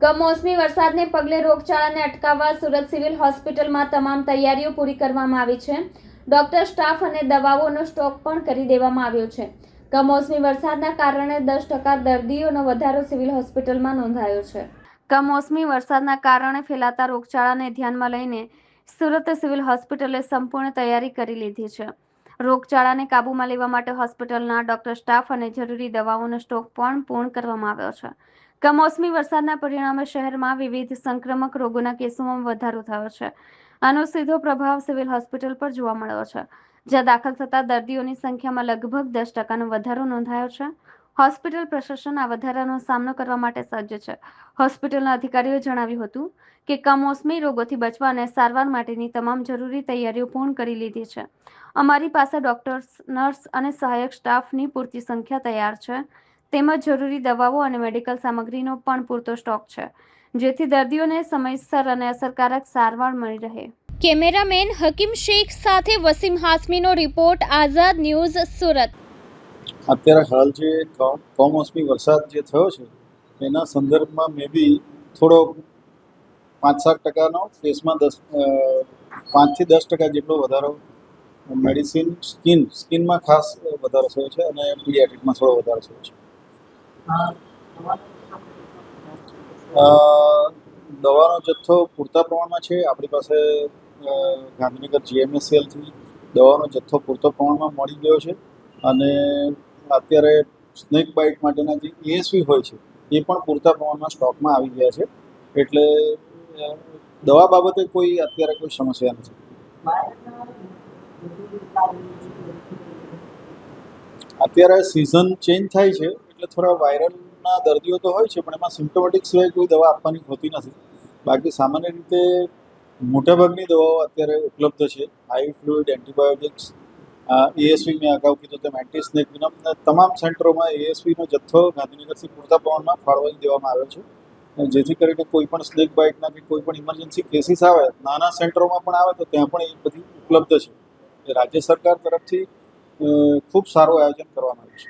કમોસમી વરસાદને પગલે રોગચાળાને અટકાવવા સુરત સિવિલ હોસ્પિટલમાં તમામ તૈયારીઓ પૂરી કરવામાં આવી છે. ડોક્ટર સ્ટાફ અને દવાઓનો સ્ટોક પણ કરી દેવામાં આવ્યો છે. કમોસમી વરસાદના કારણે દસ ટકા દર્દીઓનો વધારો સિવિલ હોસ્પિટલમાં નોંધાયો છે. કમોસમી વરસાદના કારણે ફેલાતા રોગચાળાને ધ્યાનમાં લઈને સુરત સિવિલ હોસ્પિટલે સંપૂર્ણ તૈયારી કરી લીધી છે. રોગચાળાને કાબૂમાં લેવા માટે હોસ્પિટલના ડોક્ટર સ્ટાફ અને જરૂરી દવાઓનો સ્ટોક પણ પૂર્ણ કરવામાં આવ્યો છે. કમોસમી વરસાદના પરિણામે શહેરમાં વિવિધ સંક્રમક રોગોના કેસોમાં વધારો થયો છે. આનો સીધો પ્રભાવ સિવિલ હોસ્પિટલ પર જોવા મળ્યો છે. જ્યાં દાખલ થતા દર્દીઓની સંખ્યામાં લગભગ દસ ટકાનો વધારો નોંધાયો છે. હોસ્પિટલ પ્રશાસન આ વધારાનો સામનો કરવા માટે સજ્જ છે. હોસ્પિટલના અધિકારીઓએ જણાવ્યું હતું કે કમોસમી રોગોથી બચવા અને સારવાર માટેની તમામ જરૂરી તૈયારીઓ પૂર્ણ કરી લીધી છે. અમારી પાસે ડોક્ટર્સ, નર્સ અને સહાયક સ્ટાફની પૂરતી સંખ્યા તૈયાર છે. તેમજ જરૂરી દવાઓ અને મેડિકલ સામગ્રીનો પણ પૂરતો સ્ટોક છે જેથી દર્દીઓને સમયસર અને અસરકારક સારવાર મળી રહે. કેમેરામેન હકીમ શેખ સાથે વસીમ હાસમીનો રિપોર્ટ આઝાદ ન્યૂઝ સુરત. અત્યારે હાલ જે કમ- કમોસમી વરસાદ જે થયો છે એના સંદર્ભમાં મે બી થોડો પાંચ સાત ટકાનો કેસમાં દસ પાંચથી દસ ટકા જેટલો વધારો મેડિસિન સ્કિન સ્કિનમાં ખાસ વધારો થયો છે અને પીડિયાટ્રિકમાં થોડો વધારો થયો છે. દવાનો જથ્થો પૂરતા પ્રમાણમાં છે? આપણી પાસે ગાંધીનગર જીએમએસએલથી દવાનો જથ્થો પૂરતો પ્રમાણમાં મળી ગયો છે અને અત્યારે સ્નેક બાઇટ માટેના જે એએસવી હોય છે, એ પણ પૂરતા પ્રમાણમાં સ્ટોકમાં આવી ગયા છે. એટલે દવા બાબતે કોઈ અત્યારે કોઈ સમસ્યા નથી. અત્યારે સિઝન ચેન્જ થાય છે. એટલે થોડા વાયરલના દર્દીઓ તો હોય છે, પણ એમાં સિમ્ટોમેટિક સિવાય કોઈ દવા આપવાની હોતી નથી. બાકી સામાન્ય રીતે મોટાભાગની દવાઓ અત્યારે ઉપલબ્ધ છે. હાઈ ફ્લુઇડ એન્ટીબાયોટિક્સ એએસવી મેં અગાઉ કીધું તેમ એન્ટી સ્નેક વિનમ તમામ સેન્ટરોમાં એએસવીનો જથ્થો ગાંધીનગરથી પૂરતા પ્રમાણમાં ફાળવાઈ દેવામાં આવ્યો છે. જેથી કરીને કોઈ પણ સ્નેક બાઇટના કે કોઈ પણ ઇમરજન્સી કેસીસ આવે, નાના સેન્ટરોમાં પણ આવે તો ત્યાં પણ એ બધી ઉપલબ્ધ છે. રાજ્ય સરકાર તરફથી ખૂબ સારું આયોજન કરવામાં આવ્યું છે.